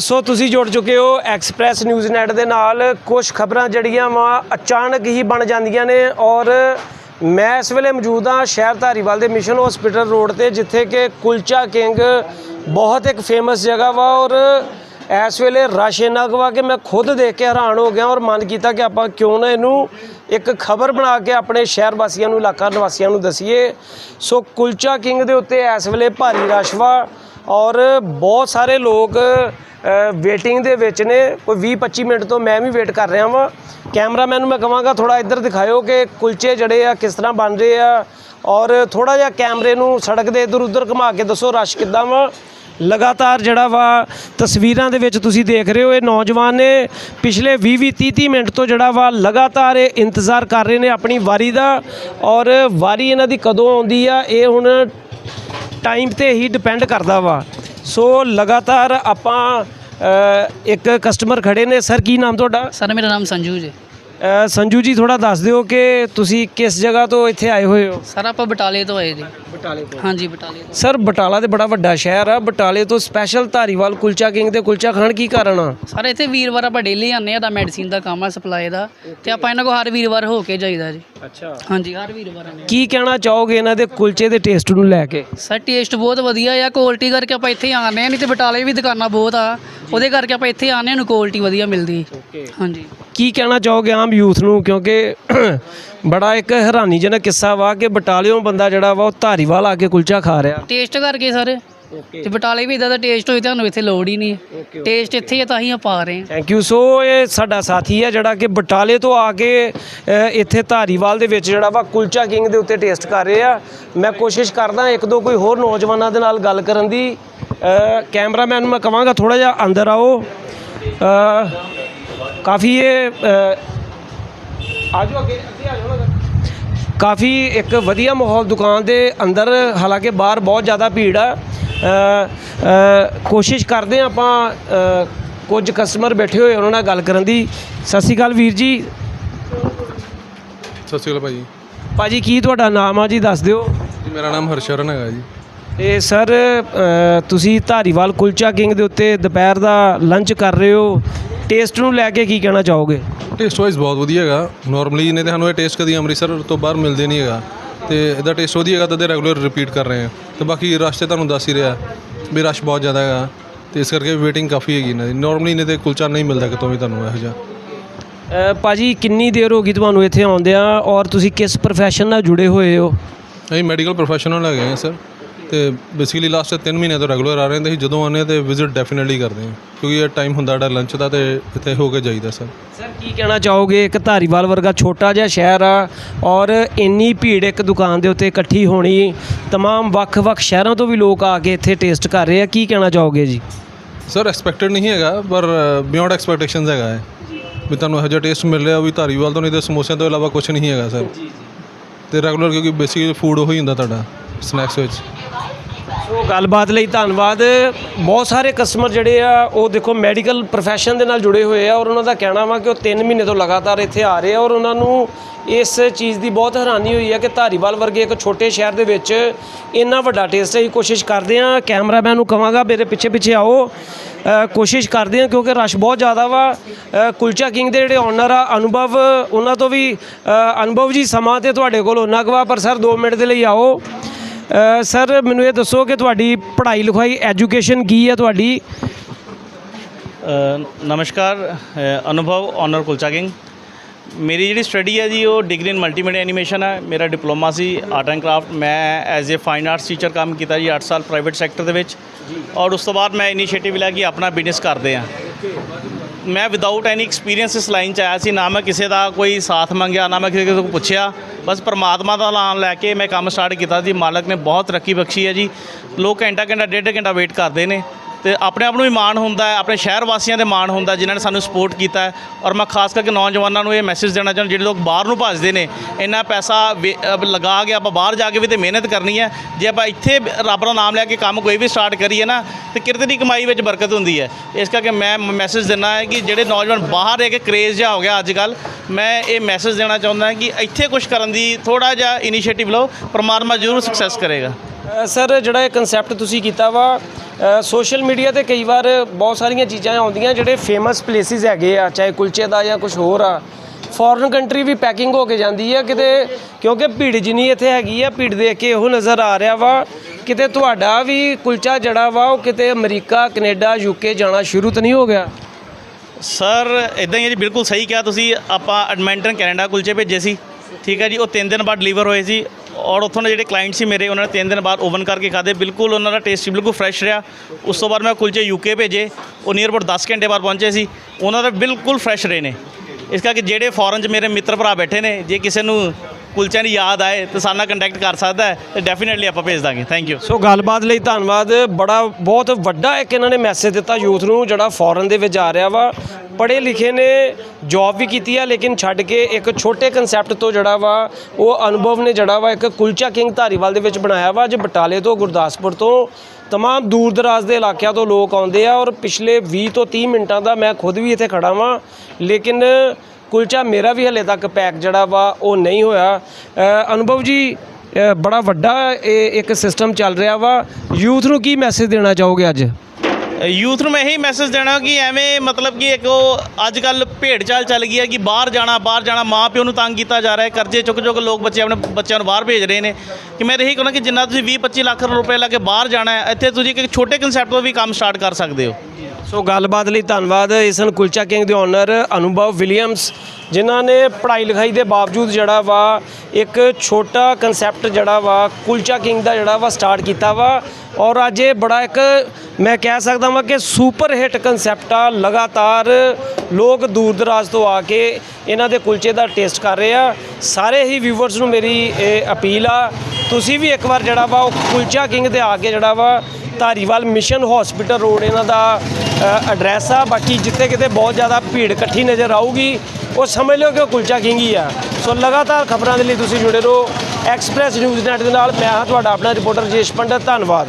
ਸੋ ਤੁਸੀਂ ਜੁੜ ਚੁੱਕੇ ਹੋ ਐਕਸਪ੍ਰੈਸ ਨਿਊਜ਼ ਨੈਟ ਦੇ ਨਾਲ। ਕੁਝ ਖਬਰਾਂ ਜਿਹੜੀਆਂ ਵਾ ਅਚਾਨਕ ਹੀ ਬਣ ਜਾਂਦੀਆਂ ਨੇ ਔਰ ਮੈਂ ਇਸ ਵੇਲੇ ਮੌਜੂਦ ਹਾਂ ਸ਼ਹਿਰ ਧਾਰੀਵਾਲ ਦੇ ਮਿਸ਼ਨ ਹਸਪੀਟਲ ਰੋਡ ਤੇ, ਜਿੱਥੇ ਕਿ ਕੁਲਚਾ ਕਿੰਗ ਬਹੁਤ ਇੱਕ ਫੇਮਸ ਜਗ੍ਹਾ ਵਾ ਔਰ ਇਸ ਵੇਲੇ ਰਸ਼ ਇੰਨਾ ਕੁ ਵਾ ਕਿ ਮੈਂ ਖੁਦ ਦੇਖ ਕੇ ਹੈਰਾਨ ਹੋ ਗਿਆ ਔਰ ਮਨ ਕੀਤਾ ਕਿ ਆਪਾਂ ਕਿਉਂ ਨਾ ਇਹਨੂੰ ਇੱਕ ਖਬਰ ਬਣਾ ਕੇ ਆਪਣੇ ਸ਼ਹਿਰ ਵਾਸੀਆਂ ਨੂੰ, ਇਲਾਕਾ ਨਿਵਾਸੀਆਂ ਨੂੰ ਦਸੀਏ। ਸੋ ਕੁਲਚਾ ਕਿੰਗ ਦੇ ਉੱਤੇ ਇਸ ਵੇਲੇ ਭਾਰੀ ਰਸ਼ ਵਾ ਔਰ ਬਹੁਤ ਸਾਰੇ ਲੋਕ ਵੇਟਿੰਗ ਦੇ ਵਿੱਚ ਨੇ, ਕੋਈ 20 25 ਮਿੰਟ ਤੋਂ ਮੈਂ ਵੀ ਵੇਟ ਕਰ ਰਿਹਾ ਵਾਂ। ਕੈਮਰਾਮੈਨ ਨੂੰ ਮੈਂ ਕਹਾਂਗਾ ਥੋੜਾ ਇੱਧਰ ਦਿਖਾਇਓ ਕਿ ਕੁਲਚੇ ਜਿਹੜੇ ਆ, ਕਿਸ ਤਰ੍ਹਾਂ ਬਣ ਰਹੇ ਆ। ਔਰ ਥੋੜਾ ਜਿਹਾ ਕੈਮਰੇ ਨੂੰ ਸੜਕ ਦੇ ਇੱਧਰ ਉੱਧਰ ਘੁਮਾ ਕੇ ਦੱਸੋ ਰਸ਼ ਕਿੱਦਾਂ ਵਾ। ਲਗਾਤਾਰ ਜਿਹੜਾ ਵਾ, ਤਸਵੀਰਾਂ ਦੇ ਵਿੱਚ ਤੁਸੀਂ ਦੇਖ ਰਹੇ ਹੋ, ਇਹ ਨੌਜਵਾਨ ਨੇ ਪਿਛਲੇ 20 20 30 30 ਮਿੰਟ ਤੋਂ ਜਿਹੜਾ ਵਾ, ਲਗਾਤਾਰ ਇਹ ਇੰਤਜ਼ਾਰ ਕਰ ਰਹੇ ਨੇ ਆਪਣੀ ਵਾਰੀ ਦਾ। ਔਰ ਵਾਰੀ ਇਹਨਾਂ ਦੀ ਕਦੋਂ ਆਉਂਦੀ ਆ, ਇਹ ਹੁਣ ਟਾਈਮ ਤੇ ਹੀ ਡਿਪੈਂਡ ਕਰਦਾ ਵਾ। ਸੋ ਲਗਾਤਾਰ ਆਪਾਂ ਇੱਕ ਕਸਟਮਰ ਖੜੇ ਨੇ। ਸਰ ਕੀ ਨਾਮ ਤੁਹਾਡਾ? ਸਰ ਮੇਰਾ ਨਾਮ ਸੰਜੂ ਜੀ। ਅ, ਸੰਜੂ ਜੀ ਥੋੜਾ ਦੱਸ ਦਿਓ ਕਿ ਤੁਸੀਂ ਕਿਸ ਜਗ੍ਹਾ ਤੋਂ ਇੱਥੇ ਆਏ ਹੋਏ ਹੋ? ਸਰ ਆਪਾਂ ਬਟਾਲੇ ਤੋਂ ਆਏ ਜੀ। ਬਟਾਲੇ ਤੋਂ। ਹਾਂਜੀ ਬਟਾਲੇ ਤੋਂ। ਸਰ ਬਟਾਲਾ ਤੇ ਬੜਾ ਵੱਡਾ ਸ਼ਹਿਰ ਆ। ਬਟਾਲੇ ਤੋਂ ਸਪੈਸ਼ਲ ਧਾਰੀਵਾਲ ਕੁਲਚਾ ਕਿੰਗ ਤੇ ਕੁਲਚਾ ਖਾਣ ਕੀ ਕਾਰਨ ਆ? ਸਰ ਇੱਥੇ ਵੀਰਵਾਰ ਆਪਾਂ ਡੇਲੀ ਆਉਂਦੇ ਆ ਦਾ ਮੈਡੀਸਿਨ ਦਾ ਕੰਮ ਆ ਸਪਲਾਈ ਦਾ। ਤੇ ਆਪਾਂ ਇਹਨਾਂ ਕੋ ਹਰ ਵੀਰਵਾਰ ਹੋ ਕੇ ਜਾਈਦਾ ਜੀ। ਅੱਛਾ। ਹਾਂਜੀ ਹਰ ਵੀਰਵਾਰ ਆਉਂਦੇ ਕੀ ਕਹਿਣਾ ਚਾਹੋਗੇ ਇਹਨਾਂ ਦੇ ਕੁਲਚੇ ਦੇ ਟੇਸਟ ਨੂੰ ਲੈ ਕੇ? ਸਰ ਟੇਸਟ ਬਹੁਤ ਵਧੀਆ ਆ। ਕੁਆਲਿਟੀ ਕਰਕੇ ਆਪਾਂ ਇੱਥੇ ਆਉਂਦੇ ਆ ਨਹੀਂ ਤੇ ਬਟਾਲੇ ਵੀ ਦੁਕਾਨਾਂ ਬਹੁਤ ਆ। ਉਹਦੇ ਕਰਕੇ ਆਪਾਂ ਇੱਥੇ ਆਉਂਦੇ ਆ ਨੂੰ ਕੁਆਲਿਟੀ ਵਧੀਆ ਮਿਲਦੀ। ਓਕੇ ਹਾਂਜੀ। ਕੀ ਕਹਿਣਾ ਚਾਹੋਗੇ ਆਮ ਯੂਥ ਨੂੰ ਕਿਉਂਕਿ ਬੜਾ ਇੱਕ ਹੈਰਾਨੀਜਨਕ ਕਿੱਸਾ ਵਾ ਕਿ ਬਟਾਲਿਓਂ ਬੰਦਾ ਜਿਹੜਾ ਵਾ ਉਹ ਧਾਰੀਵਾਲ ਆ ਕੇ ਕੁਲਚਾ ਖਾ ਰਿਹਾ। ਟੇਸਟ ਕਰਕੇ ਸਰ। ਓਕੇ ਤੇ ਬਟਾਲੇ ਵੀ ਇਦਾਂ ਦਾ ਟੇਸਟ ਹੋਏ ਤੁਹਾਨੂੰ ਇੱਥੇ ਲੋੜ ਹੀ ਨਹੀਂ। ਹੈ ਟੇਸਟ ਇੱਥੇ ਹੀ ਆ ਤਾਂ ਹੀ ਆਪਾਂ ਆ ਰਹੇ ਹਾਂ। ਥੈਂਕ ਯੂ ਸੋ ਇਹ ਸਾਡਾ ਸਾਥੀ ਹੈ ਜਿਹੜਾ ਕਿ ਬਟਾਲੇ ਤੋਂ ਆ ਕੇ ਇੱਥੇ ਧਾਰੀਵਾਲ ਦੇ ਵਿੱਚ ਜਿਹੜਾ ਵਾ ਕੁਲਚਾ ਕਿੰਗ ਦੇ ਉੱਤੇ ਟੇਸਟ ਕਰ ਰਹੇ। ਆ ਮੈਂ ਕੋਸ਼ਿਸ਼ ਕਰਦਾ ਇੱਕ ਦੋ ਕੋਈ ਹੋਰ ਨੌਜਵਾਨਾਂ ਦੇ ਨਾਲ ਗੱਲ ਕਰਨ ਦੀ। ਕੈਮਰਾਮੈਨ ਨੂੰ ਮੈਂ ਕਹਾਂਗਾ ਥੋੜਾ ਜਿਹਾ ਅੰਦਰ ਆਓ। ਕਾਫੀ ਇਹ ਆਜੋ ਅੱਗੇ ਅੱਗੇ ਆ ਨਾ ਕਾਫੀ ਇੱਕ ਵਧੀਆ ਮਾਹੌਲ ਦੁਕਾਨ ਦੇ ਅੰਦਰ ਹਾਲਾਂਕਿ ਬਾਹਰ ਬਹੁਤ ਜ਼ਿਆਦਾ ਭੀੜ ਆ। ਕੋਸ਼ਿਸ਼ ਕਰਦੇ ਹਾਂ ਆਪਾਂ ਕੁਝ ਕਸਟਮਰ ਬੈਠੇ ਹੋਏ ਉਹਨਾਂ ਨਾਲ ਗੱਲ ਕਰਨ ਦੀ। ਸਤਿ ਸ਼੍ਰੀ ਅਕਾਲ ਵੀਰ ਜੀ। ਸਤਿ ਸ਼੍ਰੀ ਅਕਾਲ ਭਾਜੀ। ਭਾਜੀ ਕੀ ਤੁਹਾਡਾ ਨਾਮ ਆ ਜੀ? ਦੱਸ ਦਿਓ। ਜੀ ਮੇਰਾ ਨਾਮ ਹਰਸ਼ਰਨ ਹੈਗਾ ਜੀ। ਤੇ ਸਰ ਤੁਸੀਂ ਧਾਰੀਵਾਲ ਕੁਲਚਾ ਕਿੰਗ ਦੇ ਉੱਤੇ ਦੁਪਹਿਰ ਦਾ ਲੰਚ ਕਰ ਰਹੇ ਹੋ। ਟੇਸਟ ਨੂੰ ਲੈ ਕੇ ਕੀ ਕਹਿਣਾ ਚਾਹੋਗੇ? ਟੇਸਟ ਵਾਈਜ਼ ਬਹੁਤ ਵਧੀਆ ਹੈਗਾ। ਨਾਰਮਲੀ ਨੇ ਤੇ ਸਾਨੂੰ ਇਹ ਟੇਸਟ ਕਦੀ ਅੰਮ੍ਰਿਤਸਰ ਤੋਂ ਬਾਹਰ ਮਿਲਦੇ ਨਹੀਂ ਹੈਗਾ। ਤੇ ਇਹਦਾ ਟੇਸਟ ਵਧੀਆ ਹੈਗਾ ਤਾਂ ਦੇ ਰੈਗੂਲਰ ਰਿਪੀਟ ਕਰ ਰਹੇ ਹਾਂ ਤੇ ਬਾਕੀ ਰਸ਼ ਤੇ ਤੁਹਾਨੂੰ ਦੱਸ ਹੀ ਰਿਹਾ ਵੀ ਰਸ਼ ਬਹੁਤ ਜ਼ਿਆਦਾ ਹੈਗਾ। ਤੇ ਇਸ ਕਰਕੇ ਵੇਟਿੰਗ ਕਾਫੀ ਹੈਗੀ ਇਹਨਾਂ ਦੀ। ਨਾਰਮਲੀ ਨੇ ਤੇ ਕੁਲਚਾ ਨਹੀਂ ਮਿਲਦਾ ਕਿਤੋਂ ਵੀ ਤੁਹਾਨੂੰ ਇਹੋ ਜਿਹਾ। ਭਾਜੀ ਕਿੰਨੀ ਦੇਰ ਹੋ ਗਈ ਤੁਹਾਨੂੰ ਇੱਥੇ ਆਉਂਦਿਆਂ? ਔਰ ਤੁਸੀਂ ਕਿਸ profession ਨਾਲ ਜੁੜੇ ਹੋਏ ਹੋ? ਅਸੀਂ ਮੈਡੀਕਲ ਪ੍ਰੋਫੈਸ਼ਨਲ ਹੈਗੇ ਹਾਂ ਸਰ ਤੇ ਬੇਸਿਕਲੀ ਲਾਸਟ 3 ਮਹੀਨੇ ਤੋਂ ਰੈਗੂਲਰ ਆ ਰਹੇ ਹਾਂ ਤੇ ਅਸੀਂ ਜਦੋਂ ਆਉਂਦੇ ਹਾਂ ਤੇ ਵਿਜ਼ਿਟ ਡੈਫੀਨਿਟਲੀ ਕਰਦੇ ਹਾਂ ਕਿਉਂਕਿ ਇਹ ਟਾਈਮ ਹੁੰਦਾ ਜਿਹੜਾ ਲੰਚ ਦਾ ਤੇ ਇੱਥੇ ਹੋ ਕੇ ਜਾਈਦਾ ਸਰ ਸਰ ਕੀ ਕਹਿਣਾ ਚਾਹੋਗੇ ਇੱਕ ਧਾਰੀਵਾਲ ਵਰਗਾ ਛੋਟਾ ਜਿਹਾ ਸ਼ਹਿਰ ਆ ਔਰ ਇੰਨੀ ਭੀੜ ਇੱਕ ਦੁਕਾਨ ਦੇ ਉੱਤੇ ਇਕੱਠੀ ਹੋਣੀ तमाम ਵੱਖ-ਵੱਖ ਸ਼ਹਿਰਾਂ ਤੋਂ ਵੀ ਲੋਕ ਆ ਕੇ ਇੱਥੇ ਟੇਸਟ ਕਰ ਰਹੇ ਆ ਕੀ ਕਹਿਣਾ ਚਾਹੋਗੇ ਜੀ ਸਰ ਐਕਸਪੈਕਟਡ ਨਹੀਂ ਹੈਗਾ ਪਰ ਬਿਯੋਂਡ ਐਕਸਪੈਕਟੇਸ਼ਨਸ ਹੈਗਾ ਹੈ ਵੀ ਤੁਹਾਨੂੰ ਇਹੋ ਜਿਹਾ ਟੇਸਟ ਮਿਲ ਰਿਹਾ ਵੀ ਧਾਰੀਵਾਲ ਤੋਂ ਨਹੀਂ ਤੇ ਸਮੋਸਿਆਂ ਤੋਂ ਇਲਾਵਾ ਕੁਝ ਨਹੀਂ ਹੈਗਾ ਸਰ ਤੇ ਰੈਗੂਲਰ ਕਿਉਂਕਿ ਬੇਸਿਕਲੀ ਫੂਡ ਉਹੀ ਹੁੰਦਾ ਤੁਹਾਡਾ ਸਨੈਕਸ ਵਿੱਚ ਸੋ ਗੱਲਬਾਤ ਲਈ ਧੰਨਵਾਦ। ਬਹੁਤ ਸਾਰੇ ਕਸਟਮਰ ਜਿਹੜੇ ਆ, ਉਹ ਦੇਖੋ ਮੈਡੀਕਲ profession ਦੇ ਨਾਲ ਜੁੜੇ ਹੋਏ ਆ ਔਰ ਉਹਨਾਂ ਦਾ ਕਹਿਣਾ ਵਾ ਕਿ ਉਹ 3 ਮਹੀਨੇ ਤੋਂ ਲਗਾਤਾਰ ਇੱਥੇ ਆ ਰਹੇ ਆ ਔਰ ਉਹਨਾਂ ਨੂੰ ਇਸ ਚੀਜ਼ ਦੀ ਬਹੁਤ ਹੈਰਾਨੀ ਹੋਈ ਹੈ ਕਿ ਧਾਰੀਵਾਲ ਵਰਗੇ ਇੱਕ ਛੋਟੇ ਸ਼ਹਿਰ ਦੇ ਵਿੱਚ ਇੰਨਾ ਵੱਡਾ ਟੇਸਟ ਹੈ ਕੋਸ਼ਿਸ਼ ਕਰਦੇ ਆ ਕੈਮਰਾਮੈਨ ਨੂੰ ਕਵਾਂਗਾ, ਮੇਰੇ ਪਿੱਛੇ ਪਿੱਛੇ ਆਓ। ਕੋਸ਼ਿਸ਼ ਕਰਦੇ ਆ ਕਿਉਂਕਿ ਰਸ਼ ਬਹੁਤ ਜ਼ਿਆਦਾ ਵਾ। ਕੁਲਚਾ ਕਿੰਗ ਦੇ ਜਿਹੜੇ ਓਨਰ ਆ, ਅਨੁਭਵ, ਉਹਨਾਂ ਤੋਂ ਵੀ ਅਨੁਭਵ ਜੀ ਸਮਾਂ ਤੇ ਤੁਹਾਡੇ ਕੋਲ ਉਹਨਾਂ ਕੁ ਵਾ, ਪਰ ਸਰ 2 ਮਿੰਟ ਦੇ ਲਈ ਆਓ। ਸਰ, ਮੈਨੂੰ ਇਹ ਦੱਸੋ ਕਿ ਤੁਹਾਡੀ ਪੜ੍ਹਾਈ ਲਿਖਾਈ, ਐਜੂਕੇਸ਼ਨ ਕੀ ਹੈ ਤੁਹਾਡੀ? ਨਮਸਕਾਰ ਅਨੁਭਵ ਔਨਰ ਕੁਲਚਾਗਿੰਗ ਮੇਰੀ ਜਿਹੜੀ ਸਟੱਡੀ ਹੈ ਜੀ, ਉਹ ਡਿਗਰੀ ਇਨ ਮਲਟੀਮੀਡੀਆ ਐਨੀਮੇਸ਼ਨ ਹੈ। ਮੇਰਾ ਡਿਪਲੋਮਾ ਸੀ ਆਰਟ ਐਂਡ ਕਰਾਫਟ। ਮੈਂ as a fine arts teacher ਕੰਮ ਕੀਤਾ ਜੀ 8 ਸਾਲ ਪ੍ਰਾਈਵੇਟ ਸੈਕਟਰ ਦੇ ਵਿੱਚ। ਔਰ ਉਸ ਤੋਂ ਬਾਅਦ ਮੈਂ ਇਨੀਸ਼ੀਏਟਿਵ ਲਿਆ ਕਿ ਆਪਣਾ ਬਿਜ਼ਨਸ ਕਰਦੇ ਹਾਂ। ਮੈਂ ਵਿਦਆਊਟ ਐਨੀ ਐਕਸਪੀਰੀਅੰਸ ਇਸ ਲਾਈਨ 'ਚ ਆਇਆ ਸੀ, ਨਾ ਮੈਂ ਕਿਸੇ ਦਾ ਕੋਈ ਸਾਥ ਮੰਗਿਆ, ਨਾ ਮੈਂ ਕਿਸੇ ਤੋਂ ਪੁੱਛਿਆ। ਬਸ ਪਰਮਾਤਮਾ ਦਾ ਨਾਮ ਲੈ ਕੇ ਮੈਂ ਕੰਮ ਸਟਾਰਟ ਕੀਤਾ ਜੀ ਮਾਲਕ ਨੇ ਬਹੁਤ ਤਰੱਕੀ ਬਖਸ਼ੀ ਹੈ ਜੀ। ਲੋਕ ਘੰਟਾ ਘੰਟਾ, ਡੇਢ ਘੰਟਾ ਵੇਟ ਕਰਦੇ ਨੇ। ਤੇ ਆਪਣੇ ਆਪ ਨੂੰ ਵੀ ਮਾਣ ਹੁੰਦਾ ਹੈ, ਆਪਣੇ ਸ਼ਹਿਰ ਵਾਸੀਆਂ ਦੇ ਮਾਣ ਹੁੰਦਾ ਜਿਨ੍ਹਾਂ ਨੇ ਸਾਨੂੰ ਸਪੋਰਟ ਕੀਤਾ ਹੈ। ਔਰ ਮੈਂ ਖਾਸ ਕਰਕੇ ਨੌਜਵਾਨਾਂ ਨੂੰ ਇਹ ਮੈਸੇਜ ਦੇਣਾ ਚਾਹੁੰਦਾ, ਜਿਹੜੇ ਲੋਕ ਬਾਹਰ ਨੂੰ ਭੱਜਦੇ ਨੇ, ਇੰਨਾ ਪੈਸਾ ਵੇ- ਲਗਾ ਕੇ ਆਪਾਂ ਬਾਹਰ ਜਾ ਕੇ ਵੀ ਤੇ ਮਿਹਨਤ ਕਰਨੀ ਹੈ। ਜੇ ਆਪਾਂ ਇੱਥੇ ਰੱਬ ਦਾ ਨਾਮ ਲੈ ਕੇ ਕੰਮ ਕੋਈ ਵੀ ਸਟਾਰਟ ਕਰੀਏ ਨਾ, ਤੇ ਕਿਰਤ ਦੀ ਕਮਾਈ ਵਿੱਚ ਬਰਕਤ ਹੁੰਦੀ ਹੈ। ਇਸ ਕਰਕੇ ਮੈਂ ਮੈਸੇਜ ਦਿੰਦਾ ਹੈ ਕਿ ਜਿਹੜੇ ਨੌਜਵਾਨ ਬਾਹਰ ਰਹਿ ਕੇ ਕ੍ਰੇਜ਼ ਜਿਹਾ ਹੋ ਗਿਆ ਅੱਜ ਕੱਲ ਮੈਂ ਇਹ ਮੈਸੇਜ ਦੇਣਾ ਚਾਹੁੰਦਾ ਕਿ ਇੱਥੇ ਕੁਝ ਕਰਨ ਦੀ ਥੋੜਾ ਜਿਹਾ ਇਨੀਸ਼ੀਏਟਿਵ ਲਓ, ਪਰਮਾਤਮਾ ਜ਼ਰੂਰ ਸਕਸੈਸ ਕਰੇਗਾ। ਸਰ, ਜਿਹੜਾ ਇਹ ਕਨਸੈਪਟ ਤੁਸੀਂ ਕੀਤਾ ਵਾ ਸੋਸ਼ਲ ਮੀਡੀਆ ਤੇ ਕਈ ਵਾਰ ਬਹੁਤ ਸਾਰੀਆਂ ਚੀਜ਼ਾਂ ਆਉਂਦੀਆਂ ਜਿਹੜੇ ਫੇਮਸ ਪਲੇਸਿਸ ਹੈਗੇ ਆ, ਚਾਹੇ ਕੁਲਚੇ ਦਾ ਜਾਂ ਕੁਝ ਹੋਰ ਆ। ਫੋਰਨ ਕੰਟਰੀ ਵੀ ਪੈਕਿੰਗ ਹੋ ਕੇ ਜਾਂਦੀ ਆ ਕਿਤੇ, ਕਿਉਂਕਿ ਭੀੜ ਜਿੰਨੀ ਇੱਥੇ ਹੈਗੀ ਆ, ਭੀੜ ਦੇਖ ਕੇ ਇਹੋ ਨਜ਼ਰ ਆ ਰਿਹਾ ਵਾ। ਕਿਤੇ ਤੁਹਾਡਾ ਵੀ ਕੁਲਚਾ ਜਿਹੜਾ ਵਾ, ਉਹ ਕਿਤੇ ਅਮਰੀਕਾ, ਕੈਨੇਡਾ ਯੂਕੇ ਜਾਣਾ ਸ਼ੁਰੂ ਤਾਂ ਨਹੀਂ ਹੋ ਗਿਆ? ਸਰ ਇਦਾਂ ਹੀ ਹੈ ਜੀ, ਬਿਲਕੁਲ ਸਹੀ ਕਿਹਾ ਤੁਸੀਂ। ਆਪਾਂ ਐਡਮਿੰਟਨ ਕੈਨੇਡਾ ਕੁਲਚੇ ਭੇਜੇ ਸੀ। ਠੀਕ ਹੈ ਜੀ, ਉਹ 3 ਦਿਨ ਬਾਅਦ ਡਿਲੀਵਰ ਹੋਏ ਸੀ। ਔਰ ਉੱਥੋਂ ਦੇ ਜਿਹੜੇ ਕਲਾਇੰਟ ਸੀ ਮੇਰੇ, ਉਹਨਾਂ ਨੇ 3 ਦਿਨ ਬਾਅਦ ਓਵਨ ਕਰਕੇ ਖਾਦੇ ਬਿਲਕੁਲ ਉਹਨਾਂ ਦਾ ਟੇਸਟ ਬਿਲਕੁਲ ਫਰੈਸ਼ ਰਿਹਾ। ਉਸ ਤੋਂ ਬਾਅਦ ਮੈਂ ਕੁਲਚੇ ਯੂਕੇ ਭੇਜੇ। ਉਹ ਨੀਅਰ ਅਬਾਊਟ 10 ਘੰਟੇ ਬਾਅਦ ਪਹੁੰਚੇ ਸੀ। ਉਹਨਾਂ ਦੇ ਬਿਲਕੁਲ ਫਰੈਸ਼ ਰਹੇ ਨੇ। ਇਸ ਕਰਕੇ ਜਿਹੜੇ ਫੋਰਨ 'ਚ ਮੇਰੇ ਮਿੱਤਰ ਭਰਾ ਬੈਠੇ ਨੇ, ਜੇ ਕਿਸੇ ਨੂੰ ਕੁਲਚਿਆਂ ਦੀ ਯਾਦ ਆਏ ਤਾਂ ਸਾਡੇ ਨਾਲ ਕੰਟੈਕਟ ਕਰ ਸਕਦਾ ਹੈ ਤੇ ਡੈਫੀਨਿਟਲੀ ਆਪਾਂ ਭੇਜ ਦਾਂਗੇ। ਥੈਂਕ ਯੂ ਸੋ ਗੱਲਬਾਤ ਲਈ ਧੰਨਵਾਦ। ਬੜਾ, ਬਹੁਤ ਵੱਡਾ ਇੱਕ ਇਹਨਾਂ ਨੇ ਮੈਸੇਜ ਦਿੱਤਾ ਯੂਥ ਨੂੰ, ਜਿਹੜਾ ਫੋਰਨ ਦੇ ਵਿੱਚ ਜਾ ਰਿਹਾ ਵਾ। ਪੜ੍ਹੇ ਲਿਖੇ ਨੇ ਜੌਬ ਵੀ ਕੀਤੀ ਆ, ਲੇਕਿਨ ਛੱਡ ਕੇ ਇੱਕ ਛੋਟੇ ਕਨਸੈਪਟ ਤੋਂ ਜਿਹੜਾ ਵਾ, ਉਹ ਅਨੁਭਵ ਨੇ ਜਿਹੜਾ ਵਾ, ਇੱਕ ਕੁਲਚਾ ਕਿੰਗ ਧਾਰੀਵਾਲ ਦੇ ਵਿੱਚ ਬਣਾਇਆ ਵਾ ਜੇ ਬਟਾਲੇ ਤੋਂ, ਗੁਰਦਾਸਪੁਰ ਤੋਂ। ਤਮਾਮ ਦੂਰ ਦਰਾਜ਼ ਦੇ ਇਲਾਕਿਆਂ ਤੋਂ ਲੋਕ ਆਉਂਦੇ ਆ ਔਰ ਪਿਛਲੇ 20 ਤੋਂ 30 ਮਿੰਟਾਂ ਦਾ ਮੈਂ ਖੁਦ ਵੀ ਇੱਥੇ ਖੜਾ ਵਾਂ। ਲੇਕਿਨ ਕੁਲਚਾ ਮੇਰਾ ਵੀ ਹਲੇ ਤੱਕ ਪੈਕ ਜਿਹੜਾ ਵਾ ਉਹ ਨਹੀਂ ਹੋਇਆ। ਅਨੁਭਵ ਜੀ ਬੜਾ ਵੱਡਾ ਇਹ ਇੱਕ ਸਿਸਟਮ ਚੱਲ ਰਿਹਾ ਵਾ। ਯੂਥ ਨੂੰ ਕੀ ਮੈਸੇਜ ਦੇਣਾ ਚਾਹੋਗੇ ਅੱਜ? ਯੂਥ ਨੂੰ ਮੈਂ ਇਹੀ ਮੈਸੇਜ ਦੇਣਾ ਕਿ ਐਵੇਂ ਮਤਲਬ ਕਿ ਇੱਕ ਉਹ ਅੱਜ ਕੱਲ ਭੇਡ ਚਾਲ ਚੱਲ ਗਈ ਹੈ ਕਿ ਬਾਹਰ ਜਾਣਾ ਬਾਹਰ ਜਾਣਾ ਮਾਂ ਪਿਓ ਨੂੰ ਤੰਗ ਕੀਤਾ ਜਾ ਰਿਹਾ ਹੈ, ਕਰਜ਼ੇ ਚੁੱਕ ਚੁੱਕ ਲੋਕ ਬੱਚੇ ਆਪਣੇ ਬੱਚਿਆਂ ਨੂੰ ਬਾਹਰ ਭੇਜ ਰਹੇ ਨੇ। ਕਿ ਮੈਂ ਤਾਂ ਇਹੀ ਕਹਣਾ ਕਿ ਜਿੰਨਾ ਤੁਸੀਂ 20 25 ਲੱਖ ਰੁਪਏ ਲਾ ਕੇ ਬਾਹਰ ਜਾਣਾ ਹੈ, ਇੱਥੇ ਤੁਸੀਂ ਇੱਕ ਛੋਟੇ ਕਨਸੈਪਟ ਤੋਂ ਵੀ ਕੰਮ ਸਟਾਰਟ ਕਰ ਸਕਦੇ ਹੋ। ਸੋ ਗੱਲਬਾਤ ਲਈ ਧੰਨਵਾਦ ਇਸ ਹਨ ਕੁਲਚਾ ਕਿੰਗ ਦੇ ਓਨਰ ਅਨੁਭਵ ਵਿਲੀਅਮਸ, ਜਿਨ੍ਹਾਂ ਨੇ ਪੜ੍ਹਾਈ ਲਿਖਾਈ ਦੇ ਬਾਵਜੂਦ ਜਿਹੜਾ ਵਾ ਇੱਕ ਛੋਟਾ ਕਨਸੈਪਟ ਜਿਹੜਾ ਵਾ ਕੁਲਚਾ ਕਿੰਗ ਦਾ ਜਿਹੜਾ ਵਾ ਸਟਾਰਟ ਕੀਤਾ ਵਾ। ਔਰ ਅੱਜ ਇਹ ਬੜਾ ਇੱਕ ਮੈਂ ਕਹਿ ਸਕਦਾ ਵਾਂ ਕਿ ਸੁਪਰ ਹਿੱਟ ਕਨਸੈਪਟ ਆ, ਲਗਾਤਾਰ ਲੋਕ ਦੂਰ ਦਰਾਜ਼ ਤੋਂ ਆ ਕੇ ਇਹਨਾਂ ਦੇ ਕੁਲਚੇ ਦਾ ਟੇਸਟ ਕਰ ਰਹੇ ਆ। ਸਾਰੇ ਹੀ ਵਿਊਵਰਸ ਨੂੰ ਮੇਰੀ ਇਹ ਅਪੀਲ ਆ, ਤੁਸੀਂ ਵੀ ਇੱਕ ਵਾਰ ਜਿਹੜਾ ਵਾ ਉਹ ਕੁਲਚਾ ਕਿੰਗ ਤੇ ਆ ਕੇ ਜਿਹੜਾ ਵਾ ਧਾਰੀਵਾਲ ਮਿਸ਼ਨ ਹਸਪੀਟਲ ਰੋਡ ਇਹਨਾਂ ਦਾ ਐਡਰੈਸ ਆ। ਬਾਕੀ ਜਿੱਥੇ ਕਿਤੇ ਬਹੁਤ ਜ਼ਿਆਦਾ ਭੀੜ ਇਕੱਠੀ ਨਜ਼ਰ ਆਊਗੀ, ਉਹ ਸਮਝ ਲਿਓ ਕਿ ਉਹ ਕੁਲਚਾ ਕਿੰਗ ਆ। ਸੋ ਲਗਾਤਾਰ ਖਬਰਾਂ ਦੇ ਲਈ ਤੁਸੀਂ ਜੁੜੇ ਰਹੋ ਐਕਸਪ੍ਰੈਸ ਨਿਊਜ਼ ਨੈਟ ਦੇ ਨਾਲ। ਮੈਂ ਹਾਂ ਤੁਹਾਡਾ ਆਪਣਾ ਰਿਪੋਰਟਰ ਜੇਸ਼ ਪੰਡਤ। ਧੰਨਵਾਦ।